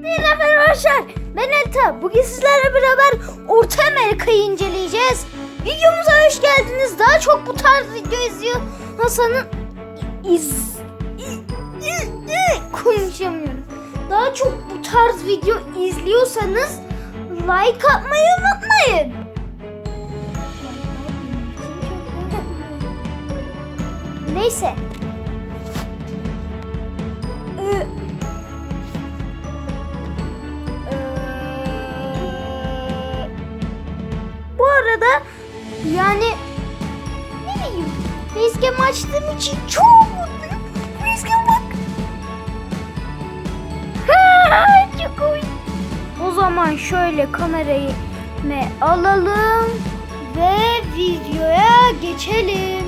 Merhaba arkadaşlar. Ben Elta. Bugün sizlerle beraber Orta Amerika'yı inceleyeceğiz. Videomuza hoş geldiniz. Daha çok bu tarz video izliyorsanız iz, i- i- i- konuşamıyorum. Daha çok bu tarz video izliyorsanız like atmayı unutmayın. Neyse. Arada yani ne bileyim facecam açtığım için çok mutluyum. Facecam bak. Ha, çok. O zaman şöyle kamerayı me alalım ve videoya geçelim.